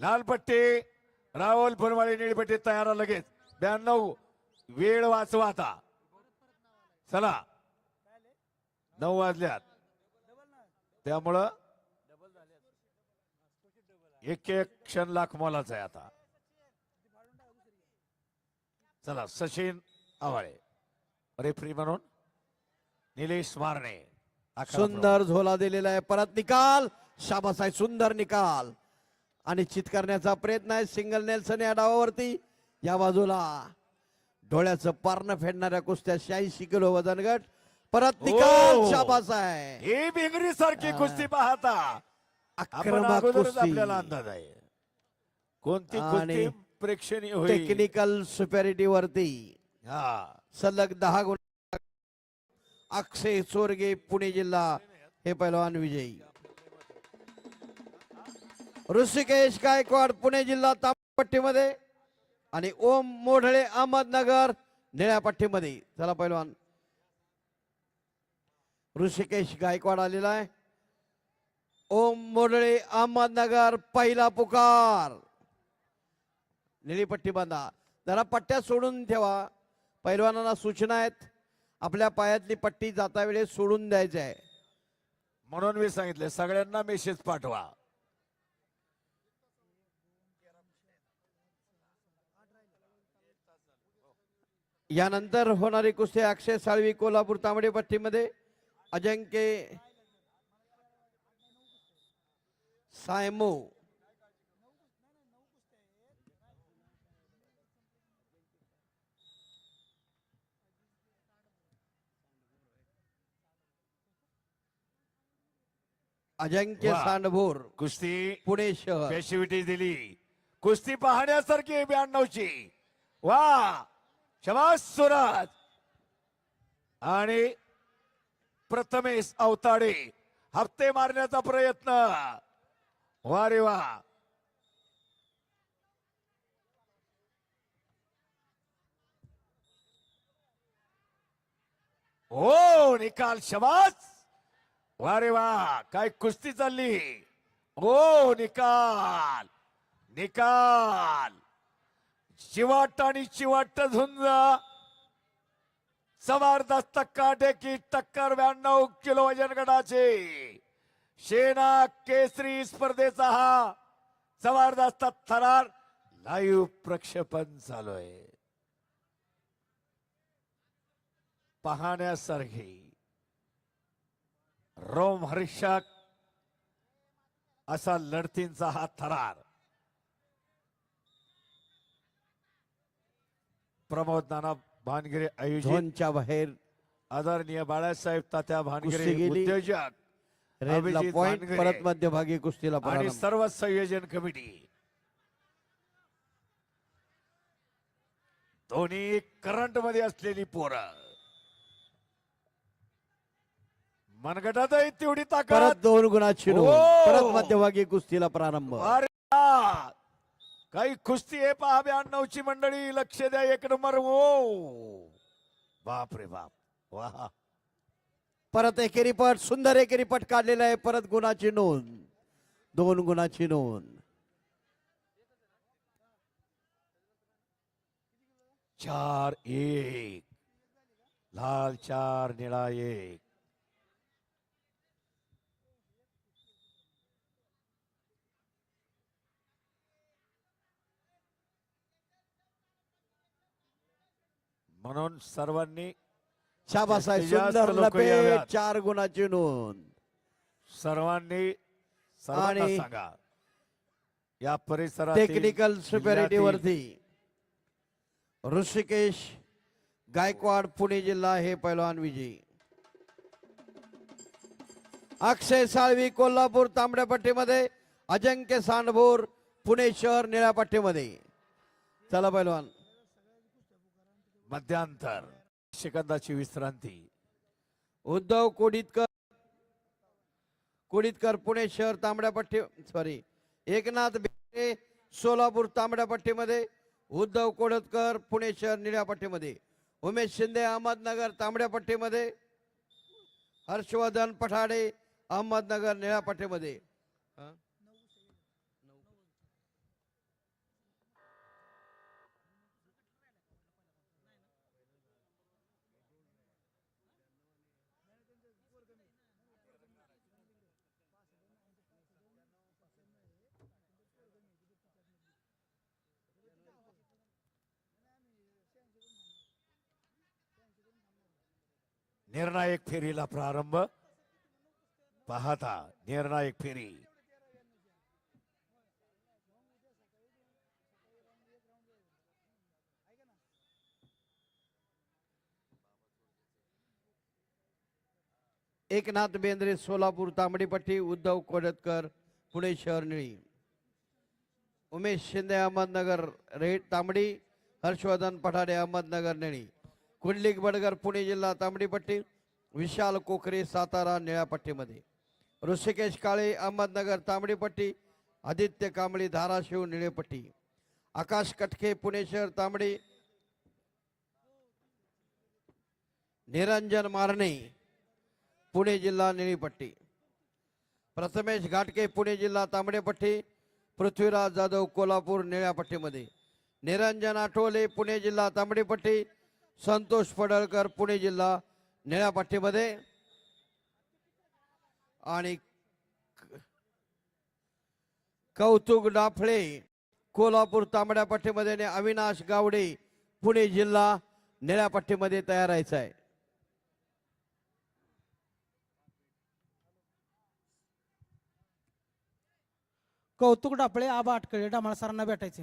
लाल पट्टी राहुल फुलवाडी निळपट्टी तयार लगेच. ब्याण्णव वेळ वाचवा आता. चला. नऊ वाजल्यात. त्यामुळं एक एक क्षण लाख मोलाचा आहे आता. चला सचिन आवाळे रेफरी म्हणून निलेश मारणे. सुंदर झोला दिलेला आहे. परत निकाल. शाबास आहे सुंदर निकाल. आणि चित करण्याचा प्रयत्न आहे. सिंगल नेल्सन या डावावरती. या बाजूला डोळ्याचं पारणं फेडणाऱ्या कुस्त्या शहाऐंशी किलो वजन गट. परत निकाल ओ. शाबास आहे ही. बिंगरी सारखी कुस्ती पाहता. आपण आक्रमक अगोदरच कुस्ती. आपल्याला अंदाज आहे. कोणती आणि कुस्ती प्रेक्षणीय होईल? टेक्निकल सुपॅरिटी वरती. हा. सलग दहा गुण. अक्षय चोरगे पुणे जिल्हा. हे पैलवान विजयी. ऋषिकेश गायकवाड पुणे जिल्हा तापट्टीमध्ये आणि ओम मोढळे अहमदनगर निळ्या पट्टीमध्ये. चला पैलवान. ऋषिकेश गायकवाड आलेला आहे. ओम मोढळे अहमदनगर पहिला पुकार. निळी पट्टी बांधा. जरा पट्ट्या सोडून ठेवा. पैलवानांना सूचना आहेत. आपल्या पायातली पट्टी जाता वेळेस सोडून द्यायची आहे. म्हणून मी सांगितले सगळ्यांना मेसेज पाठवा. यानंतर होणारी कुस्ती अक्षय साळवी कोल्हापूर तांबडे पट्टीमध्ये. अजंक्य सायमो. अजंक्य. सांडभोर. कुस्ती पुणे शहर. पॅशिव्हिटी दिली. कुस्ती पाहण्यासारखी ब्याण्णवची. वा. शबास सुराज आणि प्रथमेश अवताडे. हप्ते मारण्याचा प्रयत्न. वा रे वा. हो निकाल शबास. वा रे वा. काय कुस्ती चालली. हो निकाल. निकाल. चिवाट आणि चिवाट झुंज. जबरदस्त काटेकी टक्कर ब्याण्णव किलो वजन गटाचे. शेना केसरी स्पर्धेचा हा जबरदस्त थरार लाईव्ह प्रक्षेपण चालू आहे पाहण्यासारखी. रोम हर्षक असा लढतींचा हा थरार. प्रमोद नाना भानगिरे आयोजित झोनच्या बाहेर आदरणीय बाळासाहेब तात्या भानगिरे गेली. उद्योजक रेडला अभिजित पॉइंट परत मध्यभागी कुस्तीला आणि प्रारंभ. सर्व संयोजन कमिटी. दोन्ही करंटमध्ये असलेली पोरं. मनगटातही तेवढी परत ताकद दोन गुणाची नोंद ओ! परत मध्यभागी कुस्तीला प्रारंभ. अरे वा! काही कुस्ती आहे पहा ब्याण्णवची मंडळी लक्ष द्या एक नंबर. ओ! बाप रे बाप. वा. परत एकेरी पट सुंदर एकेरी पट काढलेला आहे परत गुणाची नोंद. दोन गुणाची नोंद. चार एक. लाल चार निळा एक. म्हणून सर्वांनी शाबास आहे. जास्तीत जास्त सुंदर लोकं लपेट याव्यात. चार गुणाची नोंद. सर्वांनी सर्वांना आणि सांगा या परिसरात टेक्निकल सुपॅरिटी वरती ऋषिकेश गायकवाड पुणे जिल्हा हे पैलवान विजयी अक्षय साळवी कोल्हापूर तांबड्या पट्टीमध्ये अजंक्य सांडभोर पुणे शहर निळ्या पट्टीमध्ये. चला पैलवान. मध्यांतर. शिकंदाची विश्रांती. उद्धव कोडितकर. कोडितकर पुणे शहर तांबड्या पट्टी सॉरी एकनाथ बेरे सोलापूर तांबड्या पट्टीमध्ये उद्धव कोडतकर पुणे शहर निळ्या पट्टीमध्ये उमेश शिंदे अहमदनगर तांबड्या पट्टीमध्ये हर्षवर्धन पठाडे अहमदनगर निळ्या पट्टीमध्ये निर्णायक फेरीला प्रारंभ. पाहता निर्णायक फेरी. एकनाथ बेंद्रे सोलापूर तांबडीपट्टी उद्धव कोडतकर पुणे शहर निळी. उमेश शिंदे अहमदनगर रेड तांबडी हर्षवर्धन पठाडे अहमदनगर निळी. कुंडलिक बडगर पुणे जिल्हा तांबडीपट्टी विशाल कोकरे सातारा निळ्यापट्टीमध्ये ऋषिकेश काळे अहमदनगर तांबडीपट्टी आदित्य कांबळी धाराशिव निळेपट्टी. आकाश कटके पुणे शहर तांबडी. निरंजन मारणे पुणे जिल्हा निळीपट्टी. प्रथमेश घाटके पुणे जिल्हा तांबडेपट्टी. पृथ्वीराज जाधव कोल्हापूर निळ्यापट्टीमध्ये निरंजन आठवले पुणे जिल्हा तांबडीपट्टी. संतोष पडळकर पुणे जिल्हा निळापट्टीमध्ये आणि कौतुक डाफळे कोल्हापूर तांबड्या पट्टीमध्ये आणि अविनाश गावडे पुणे जिल्हा निळ्या पट्टीमध्ये तयार राहायचं आहे. कौतुक डापळे आबा अटकळे डामाळ सरांना भेटायचे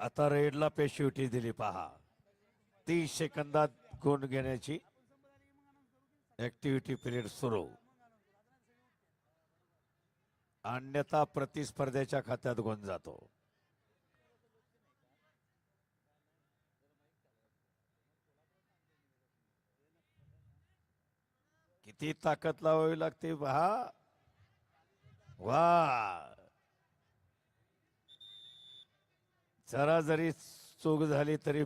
आता रेडला पेशिवटी दिली पहा. तीस सेकंदात गुण घेण्याची ऍक्टिव्हिटी पिरियड सुरू. अन्यथा प्रतिस्पर्ध्याच्या खात्यात गुण जातो. किती ताकद लावावी लागते पहा. वा! जरा जरी चूक झाली तरी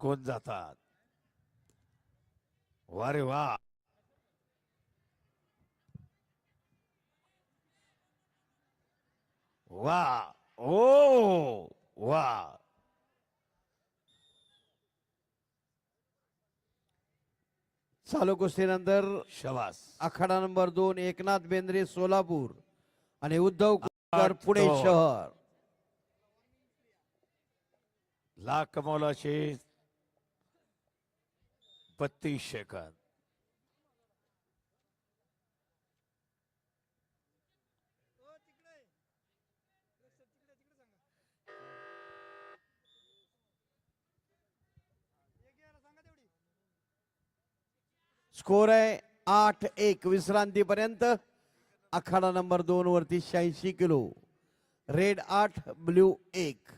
गुण जातात. वा रे वा. वा. ओ वा. चालू कुस्तीनंतर शबास. आखाडा नंबर दोन एकनाथ बेंद्रे सोलापूर आणि उद्धव पुणे. शहर. लाख कमवलाचे बत्तीस सेकंद स्कोर आहे आठ एक, विश्रांति विश्रांतीपर्यंत आखाडा नंबर दोन वरती शहाऐंशी किलो। रेड आठ ब्ल्यू एक।